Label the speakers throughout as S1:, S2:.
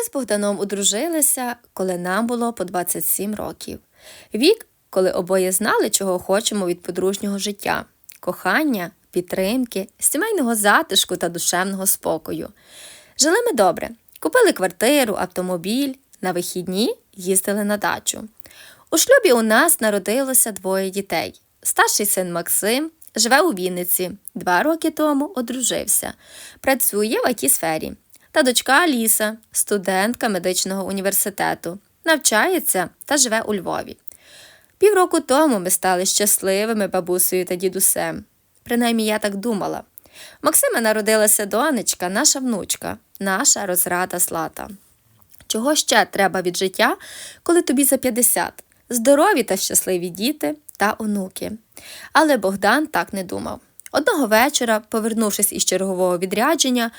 S1: Ми з Богданом одружилися, коли нам було по 27 років. Вік, коли обоє знали, чого хочемо від подружнього життя, кохання, підтримки, сімейного затишку та душевного спокою. Жили ми добре, купили квартиру, автомобіль, на вихідні їздили на дачу. У шлюбі у нас народилося двоє дітей. Старший син Максим живе у Вінниці, два роки тому одружився, працює в it сфері. Та дочка Аліса, студентка медичного університету, навчається та живе у Львові. Півроку тому ми стали щасливими бабусею та дідусем. Принаймні я так думала. Максима народилася донечка, наша внучка, наша розрада злата. Чого ще треба від життя, коли тобі за 50? Здорові та щасливі діти та онуки. Але Богдан так не думав. Одного вечора, повернувшись із чергового відрядження,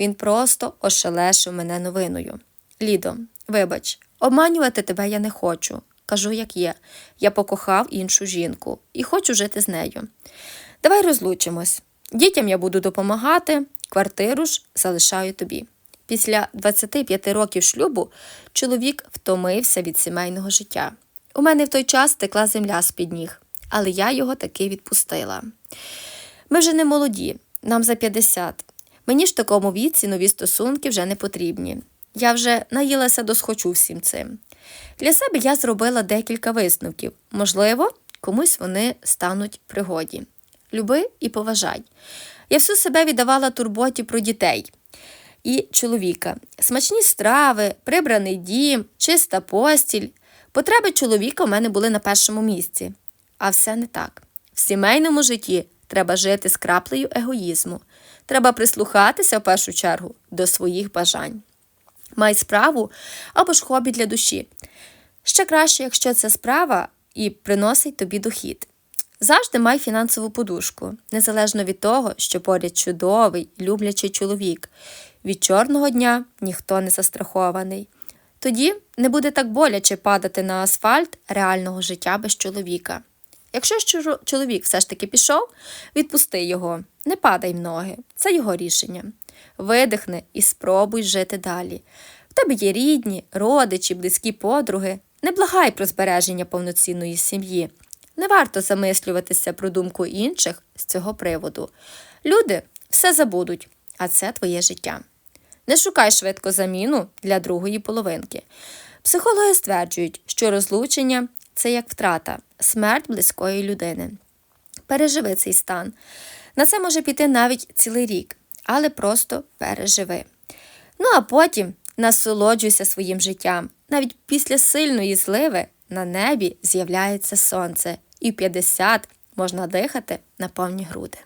S1: він просто ошелешив мене новиною. Лідо, вибач, обманювати тебе я не хочу. Кажу, як є. Я покохав іншу жінку і хочу жити з нею. Давай розлучимось. Дітям я буду допомагати, квартиру ж залишаю тобі. Після 25 років шлюбу чоловік втомився від сімейного життя. У мене в той час текла земля з-під ніг, але я його таки відпустила. Ми вже не молоді, нам за 50. Мені ж такому віці нові стосунки вже не потрібні. Я вже наїлася до схочу всім цим. Для себе я зробила декілька висновків. Можливо, комусь вони стануть пригоді. Люби і поважай. Я всю себе віддавала турботі про дітей і чоловіка. Смачні страви, прибраний дім, чиста постіль. Потреби чоловіка в мене були на першому місці. А все не так. В сімейному житті треба жити з краплею егоїзму. Треба прислухатися в першу чергу до своїх бажань. Май справу або ж хобі для душі. Ще краще, якщо ця справа і приносить тобі дохід. Завжди май фінансову подушку, незалежно від того, що поряд чудовий, люблячий чоловік. Від чорного дня ніхто не застрахований. Тоді не буде так боляче падати на асфальт реального життя без чоловіка. Якщо чоловік все ж таки пішов, відпусти його, не падай в ноги, це його рішення. Видихни і спробуй жити далі. В тебе є рідні, родичі, близькі подруги. Не благай про збереження повноцінної сім'ї. Не варто замислюватися про думку інших з цього приводу. Люди все забудуть, а це твоє життя. Не шукай швидко заміну для другої половинки. Психологи стверджують, що розлучення це як втрата, смерть близької людини. Переживи цей стан. На це може піти навіть цілий рік, але просто переживи. Ну а потім насолоджуйся своїм життям. Навіть після сильної зливи на небі з'являється сонце, і в 50 можна дихати на повні груди.